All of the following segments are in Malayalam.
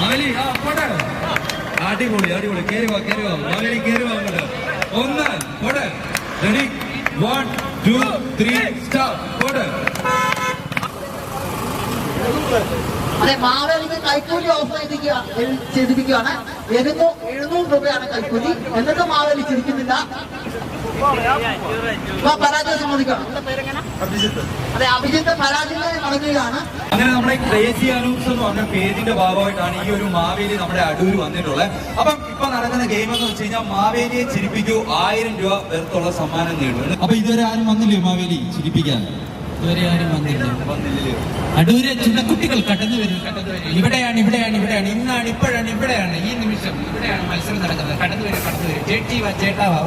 മാവേലി ആ പോട്ടെ അടിപൊളി അടിപൊളി കേറി വാ കേറി വാ മാവേലി കേറി വാ അങ്ങോട്ട് ഒന്ന് പോട്ടെ ready one two three start പോട്ടെ അതെ മാവേലിക്ക് കൈക്കൂലി ഓഫർ ചെയ്തിരിക്കുക ചെയ്തിരിക്കുകയാണ്. എഴുന്നൂ എഴുന്നൂറ് രൂപയാണ് കൈക്കൂലി. എന്നിട്ട് മാവേലി ചിരിക്കുന്നില്ല ഇപ്പൊ പരാജയം സമ്മതിക്കണം. അതെ അഭിജിത്ത് പരാജയം മടങ്ങുകയാണ്. അങ്ങനെ നമ്മുടെ ക്രേസി അനൂപ്സ് എന്ന് പറഞ്ഞ പേജിന്റെ ഭാഗമായിട്ടാണ് ഈ ഒരു മാവേലി നമ്മുടെ അടൂര് വന്നിട്ടുള്ളത്. അപ്പം ഇപ്പൊ നടക്കുന്ന ഗെയിം എന്ന് വെച്ച് കഴിഞ്ഞാൽ മാവേലിയെ ചിരിപ്പിക്കൂ ആയിരം രൂപ വെറുത്തുള്ള സമ്മാനം നേടും. അപ്പൊ ഇതുവരെ ആരും വന്നില്ലേ മാവേലി ചിരിപ്പിക്കാൻ? ഇതുവരെ ആരും വന്നില്ല. അടൂര് ചുണ്ടക്കുട്ടികൾ കടന്നു വരും. ഇവിടെയാണ് ഇവിടെയാണ് ഇവിടെയാണ്. ഇന്നാണ് ഇപ്പോഴാണ് ഇവിടെയാണ്. ഈ നിമിഷം ഇവിടെയാണ് മത്സരം നടക്കുന്നത്. കടന്നു വരും കടന്നു വരും. ചേട്ടി വാ ചേട്ടാ വാ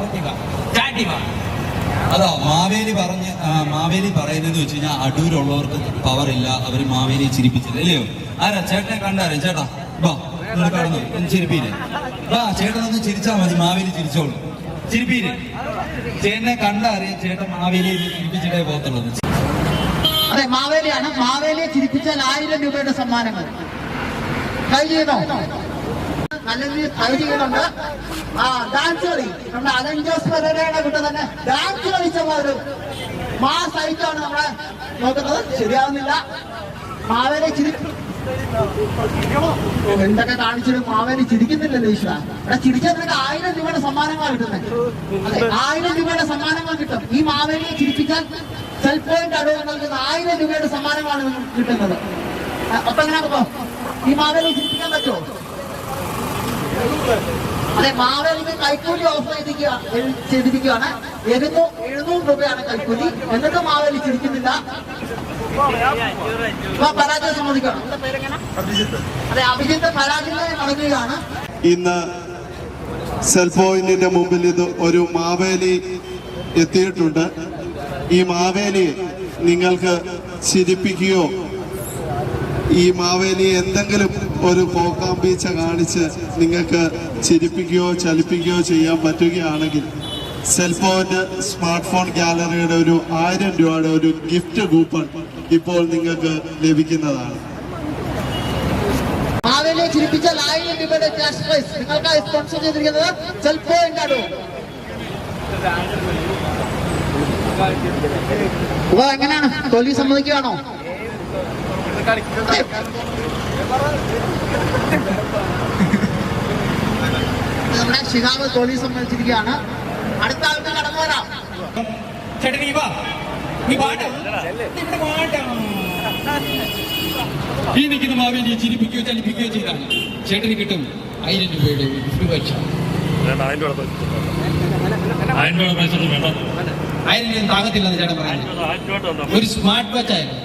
അതാ മാവേലി പറഞ്ഞ് മാവേലി പറയുന്നത് വെച്ച് കഴിഞ്ഞാൽ അടൂരുള്ളവർക്ക് പവർ ഇല്ല. അവർ മാവേലി ചിരിപ്പിച്ചില്ല അല്ലയോ? ആരാ? ചേട്ടനെ കണ്ടാരേ ചേട്ടാ വാ കടന്നു. ചിരിപ്പിയില്ലേ വാ ചേട്ടൻ ഒന്ന് ചിരിച്ചാ മതി. മാവേലി ചിരിച്ചോളൂ. ചിരിപ്പിയില്ലേ ചേട്ടനെ കണ്ടാറിയ ചേട്ടൻ മാവേലിയെ ഇത് ചിരിപ്പിച്ചിട്ടേ പോകത്തുള്ളൂ. അതെ മാവേലിയാണ്. മാവേലിയെ ചിരിപ്പിച്ചാൽ ആയിരം രൂപയുടെ സമ്മാനങ്ങൾ. ട്രൈ ചെയ്തോ നല്ല ആ തന്നെ മാസ് ആയിട്ടാണ് നമ്മളെ ശരിയാവുന്നില്ല. മാവേലി ചിരി ഓ, എന്തൊക്കെ കാണിച്ചിട്ട് മാവേലി ചിരിക്കുന്നില്ലല്ലോ ഈശ്വര. ഇവിടെ ചിരിച്ചാൽ നിനക്ക് ആയിരം രൂപയുടെ സമ്മാനങ്ങളാണ് കിട്ടുന്നത് അതെ ആയിരം രൂപയുടെ സമ്മാനങ്ങൾ കിട്ടും. ഈ മാവേലിയെ ചിരിപ്പിച്ചാൽ സെൽഫോണിന്റെ അടവ് നൽകുന്ന ആയിരം രൂപയുടെ സമ്മാനമാണ് കിട്ടുന്നത്. അപ്പൊ എങ്ങനെയാണോ ഈ മാവേലിയെ ചിരിപ്പിക്കാൻ പറ്റുമോ? അതെ മാവേലിക്ക് കൈക്കൂലി ഓഫർ ചെയ്തിരിക്കുക ചെയ്തിരിക്കുകയാണ്. എഴുന്നൂ എഴുന്നൂറ് രൂപയാണ് കൈക്കൂലി. എന്നിട്ട് മാവേലി ചിരിക്കുന്നില്ല. പരാജയം സമ്മതിക്കണം. അഭിജിത്ത് പരാജയമായി മടങ്ങുകയാണ്. ഇന്ന് സെൽഫോയിന്റെ മുമ്പിൽ ഇത് ഒരു മാവേലി എത്തിയിട്ടുണ്ട്. ഈ മാവേലി നിങ്ങൾക്ക് ചിരിപ്പിക്കുകയോ ഈ മാവേലി എന്തെങ്കിലും ഒരു പോക്കാമ്പീച്ച കാണിച്ച് നിങ്ങൾക്ക് ചിരിപ്പിക്കുകയോ ചലിപ്പിക്കുകയോ ചെയ്യാൻ പറ്റുകയാണെങ്കിൽ സെൽ പോയിന്റ് സ്മാർട്ട് ഫോൺ ഗാലറിയുടെ ഒരു ആയിരം രൂപയുടെ ഒരു ഗിഫ്റ്റ് കൂപ്പൺ ഇപ്പോൾ നിങ്ങൾക്ക് ലഭിക്കുന്നതാണ്. മാവേലിയെ ചിരിപ്പിച്ചാൽ ആയിരം രൂപയുടെ ക്യാഷ് പ്രൈസ് നിങ്ങൾക്കായി സ്പോൺസർ ചെയ്തിരിക്കുന്നത് അപ്പൊ എങ്ങനെയാണ്? തോൽവി സമ്മതിക്കുകയാണോ നമ്മുടെ ശിഹാബ് തോൽവി സമ്മതിച്ചിരിക്കുകയാണ്. അടുത്ത ആൾക്ക് കടന്നു വരാം. ചേട്ടൻ നീ വാ. നീ പാട്ടാ ഇവിടെ പാട്ടാ ഈ നിൽക്കുന്ന മാവേലിയെ ചിരിപ്പിക്കുകയോ ചലിപ്പിക്കുകയോ ചെയ്താൽ ചേട്ടന് കിട്ടും ആയിരം രൂപയുടെ വേണ്ട ആയിരം രൂപ താകത്തില്ലെന്ന് ചേട്ടൻ പറയുന്നത്. ഒരു സ്മാർട്ട് വാച്ച് ആയാലും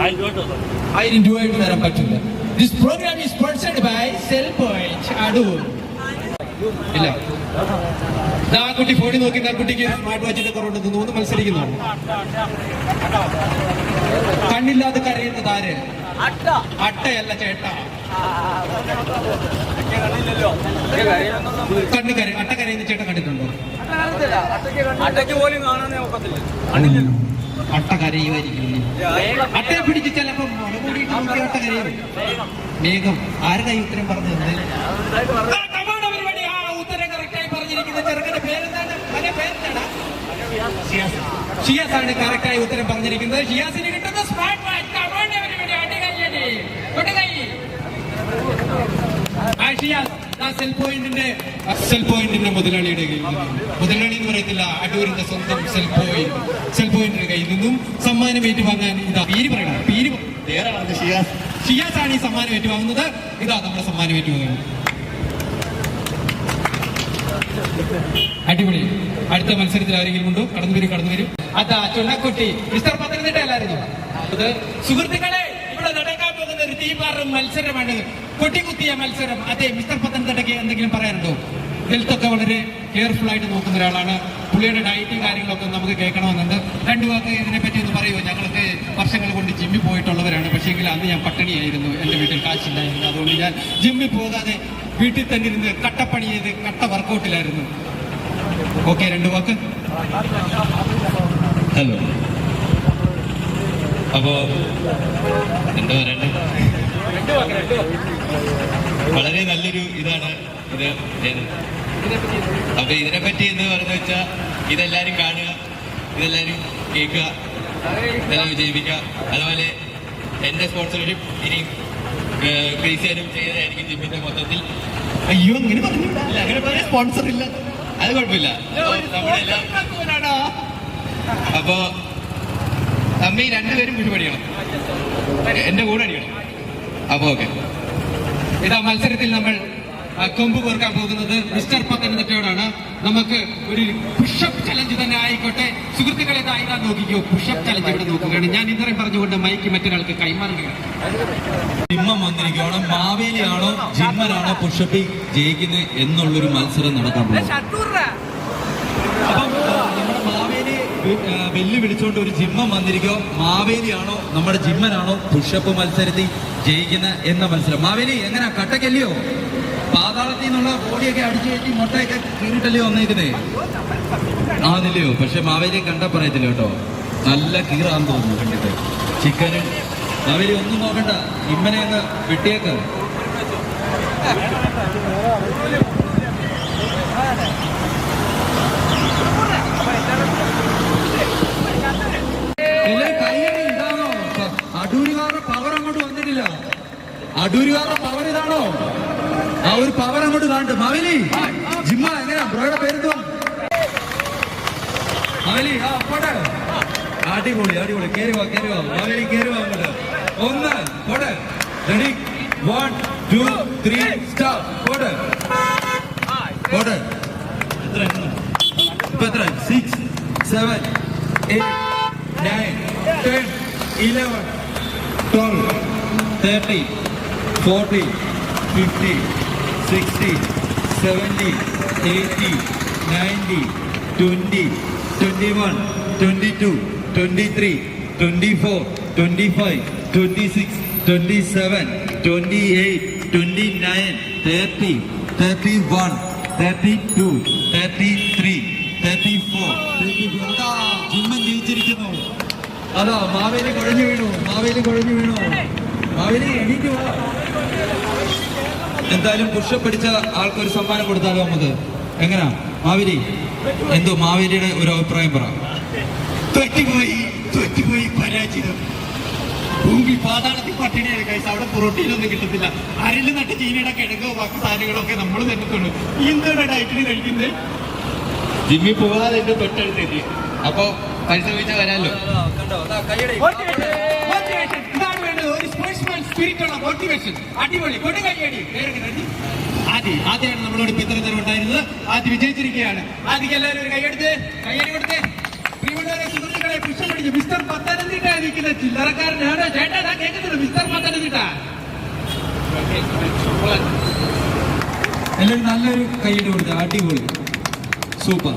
ആയിരം രൂപയായിട്ട് തരാൻ പറ്റില്ല this program is sponsored by cell point Adoor ഇല്ല ആ കുട്ടി ഫോണിൽ നോക്കി ആ കുട്ടിക്ക് സ്മാർട്ട് വാച്ചിന്റെ കുറവുണ്ടെന്ന് തോന്നുന്നു മത്സരിക്കുന്നതാണ് കണ്ണില്ലാതെ കരയുന്നത് ആര് അട്ടയല്ല ചേട്ടാ കണ്ണ് കര അട്ട കരയുന്ന ചേട്ടൻ കണ്ടിട്ടുണ്ടോ അട്ടയ്ക്ക് പോലും കാണാനേ ഒക്കത്തില്ല. അട്ട കരയുമായിരിക്കും അട്ടയെ പിടിച്ച് ചിലപ്പം അട്ട കരയും. വേഗം ആരുടെ ഉത്തരം പറഞ്ഞു തന്നെ ഉത്തരം കറക്റ്റായി പറഞ്ഞിരിക്കുന്ന ചെറുക്കന്റെ പേരെന്താണ്? ഷിയാസ് ആണ് കറക്റ്റായി ഉത്തരം പറഞ്ഞിരിക്കുന്നത്. ഷിയാസിന് കിട്ടുന്ന സ്മാർട്ട് വാച്ച് ഷിയാസ് സെൽ പോയിന്റിന്റെ സെൽ പോയിന്റിന്റെ മുതലാളിയുടെ കയ്യിൽ നിന്നും. മുതലാളി എന്ന് പറയത്തില്ല അടൂരിന്റെ സ്വന്തം സെൽ പോയിന്റ് സെൽ പോയിന്റിന്റെ കയ്യിൽ നിന്നും സമ്മാനം ഏറ്റുവാങ്ങാൻ ഇതാ പേര് പറയണം. പേര് ഷിയാസ്. ആണ് ഈ സമ്മാനം ഏറ്റുവാങ്ങുന്നത്. ഇതാ നമ്മുടെ സമ്മാനം ഏറ്റുവാങ്ങുന്നത്. അടിപൊളി. അടുത്ത മത്സരത്തിൽ ആരെങ്കിലും ഉണ്ടോ? കടന്നു വരും കടന്നു വരും. അതാ ചുണ്ടക്കുട്ടി മിസ്റ്റർ പത്തനംതിട്ട അല്ലായിരുന്നു സുഹൃത്തുക്കളെ ഇവിടെ നടക്കാൻ പോകുന്ന ഒരു തീപാറും മത്സരമാണ് കൊട്ടിക്കുത്തിയ മത്സരം. അതെ മിസ്റ്റർ പത്തനംതിട്ടയ്ക്ക് എന്തെങ്കിലും പറയാനുണ്ടോ? ഹെൽത്ത് ഒക്കെ വളരെ കെയർഫുൾ ആയിട്ട് നോക്കുന്ന ഒരാളാണ്. പുള്ളിയുടെ ഡയറ്റും കാര്യങ്ങളൊക്കെ നമുക്ക് കേൾക്കണമെന്നുണ്ട്. രണ്ടു വാക്ക് ഇതിനെ പറ്റി ഒന്ന് പറയുമോ? ഞങ്ങൾക്ക് വർഷങ്ങൾ കൊണ്ട് ജിമ്മിൽ പോയിട്ടുള്ളവരാണ്. പക്ഷേങ്കിൽ അന്ന് ഞാൻ പട്ടിണിയായിരുന്നു. എന്റെ വീട്ടിൽ കാശില്ലായിരുന്നു. അതുകൊണ്ട് ഞാൻ ജിമ്മിൽ പോകാതെ വീട്ടിൽ തന്നെ ഇരുന്ന് കട്ടപ്പണി ചെയ്ത് കട്ട വർക്കൗട്ടിലായിരുന്നു ഓക്കെ രണ്ടു വാക്ക്. ഹലോ അപ്പോ എന്താ പറയണ്ടേ? വളരെ നല്ലൊരു ഇതാണ് ഇത്. അപ്പൊ ഇതിനെ പറ്റി എന്ന് പറഞ്ഞു വെച്ചാൽ ഇതെല്ലാരും കാണുക ഇതെല്ലാരും കേൾക്കുക ഇതെല്ലാം വിജയിപ്പിക്കുക. അതുപോലെ എന്റെ സ്പോൺസർഷിപ്പ് ഇനിയും ക്രീസിയാനും ചെയ്തതായിരിക്കും ജിമ്മിന്റെ മൊത്തത്തിൽ. അയ്യോ അങ്ങനെ സ്പോൺസർ ഇല്ല. അത് കുഴപ്പമില്ല. അപ്പൊ നമ്മുടെ എല്ലാം അപ്പോ തമ്മി രണ്ടുപേരും പഠിക്കണം എന്റെ കൂടെ അടിക്കണം. അപ്പൊ ഓക്കെ. ഇതാ മത്സരത്തിൽ നമ്മൾ കൊമ്പ് കോർക്കാൻ പോകുന്നത് മിസ്റ്റർ പത്തനംതിട്ടയോടാണ് നമുക്ക് ഒരു പുഷപ്പ് ചലഞ്ച് തന്നെ ആയിക്കോട്ടെ. സുഹൃത്തുക്കളെ ഇതാ നോക്കിക്കോ. പുഷപ്പ് ചലഞ്ച് ഇവിടെ നോക്കുകയാണ്. ഞാൻ ഇന്നലെ പറഞ്ഞുകൊണ്ട് മൈക്ക് മറ്റൊരാൾക്ക് കൈമാറുകയാണ് ജിമ്മം വന്നിരിക്കുകയാണ്. മാവേലിയാണോ ജിമ്മനാണോ പുഷപ്പിൽ ജയിക്കുന്നത് എന്നുള്ളൊരു മത്സരം നടക്കാൻ പോകുന്നത്. അപ്പം ആ, നമ്മുടെ മാവേലി ആ, വെല്ലു വിളിച്ചുകൊണ്ട് ഒരു ജിമ്മം വന്നിരിക്കോ മാവേലിയാണോ നമ്മുടെ ജിമ്മനാണോ പുഷപ്പ് മത്സരത്തിൽ ജയിക്കുന്ന എന്ന മത്സരം. മാവേലി എങ്ങനെ? കട്ടക്കല്ലയോ? പാതാളത്തിൽ നിന്നുള്ള ബോഡിയൊക്കെ അടിച്ചു കയറ്റി മുട്ടയൊക്കെ കീറിട്ടല്ലയോ വന്നേക്കുന്നേ? ആന്നില്ലയോ പക്ഷെ മാവേലി കണ്ട പറയത്തില്ല കേട്ടോ. നല്ല കീറാന്ന് തോന്നുന്നു കണ്ടിട്ട്. ചിക്കനും. മാവേലി ഒന്നും നോക്കണ്ട. ഇമ്മനെ അങ്ങ് വെട്ടിയേക്ക് എല്ലാരും കൈയടി ഇതാണോ പ- അടൂരുകാരുടെ പവർ അങ്ങോട്ട് വന്നിട്ടില്ല അടൂരുകാരുടെ പവർ ഇതാണോ? ആ ഒരു പവർ അങ്ങോട്ട് കാണട്ടെ മവലി ജിമ്മ എങ്ങനെയാ? ബ്രോയുടെ പേരെന്തോ മവലി ആ പോട്ടെ. അടിപൊളി അടിപൊളി. കേറി വാ കേറി വാ. മാവേലി കേറി വാ അങ്ങോട്ട്. ഒന്ന് പോട്ടെ. Ready one two three start പോട്ടെ. പോട്ടെ. എത്ര ഇപ്പൊ എത്ര? Six seven eight nine ten eleven twelve thirty forty fifty sixty seventy eighty ninety twenty twenty one twenty two twenty three twenty four twenty five twenty six twenty seven twenty eight twenty nine thirty thirty one thirty two thirty three thirty four. Thirty ജിമ്മൻ ജയിച്ചിരിക്കുന്നു. അതാ മാവേലി കുഴഞ്ഞു വീണു മാവേലി കുഴഞ്ഞു വീണു. എന്തായാലും പുഷപ്പ് പിടിച്ച ആൾക്കൊരു സമ്മാനം കൊടുത്താലോ നമുക്ക്? എങ്ങനാ? മാവേലി എന്തോ മാവേലിയുടെ ഒരു അഭിപ്രായം പറ. തോറ്റുപോയി തോറ്റുപോയി പരാജിതം. ഭൂമി പാതാളത്തിൽ പട്ടിണിയാണ് കഴിച്ച അവിടെ പ്രോട്ടീനൊന്നും കിട്ടത്തില്ല. അരൽ നട്ട് ചീനയുടെ കിഴങ്ങോ ബാക്കി സാധനങ്ങളൊക്കെ നമ്മൾ തന്നെ തൊണ്ണു എന്താണ് ഡയറ്റിന് കഴിക്കുന്നത്? ജിമ്മി പോകാതെ എന്റെ തൊട്ടടുത്തെത്തി. അപ്പൊ പരിശ്രമിച്ചാൽ വരാമല്ലോ കണ്ടോ? അതാ കൈയടി. സ്പോർട്സ്മാൻ സ്പിരിറ്റ് ഉള്ള മോട്ടിവേഷൻ അടിപൊളി. കൊടുകൈയടി ആദ്യം ആദ്യമാണ് നമ്മളോട് പിന്തുണ ഉണ്ടായിരുന്നത് ആദ്യം വിജയിച്ചിരിക്കുകയാണ്. ആദ്യം എല്ലാവരും ഒരു കൈയെടുത്ത് കൈയടി കൊടുത്ത്. പ്രിയമുള്ളവരെ സുഹൃത്തുക്കളെ പുഷ്പം പിടിച്ചു മിസ്റ്റർ പത്തനംതിട്ട നിൽക്കുന്ന ചില്ലറക്കാരനാണ് ചേട്ടാ ഞാൻ കേൾക്കുന്നത് മിസ്റ്റർ പത്തനംതിട്ട. എല്ലാവരും നല്ലൊരു കൈയ്യടി കൊടുത്ത അടിപൊളി. സൂപ്പർ.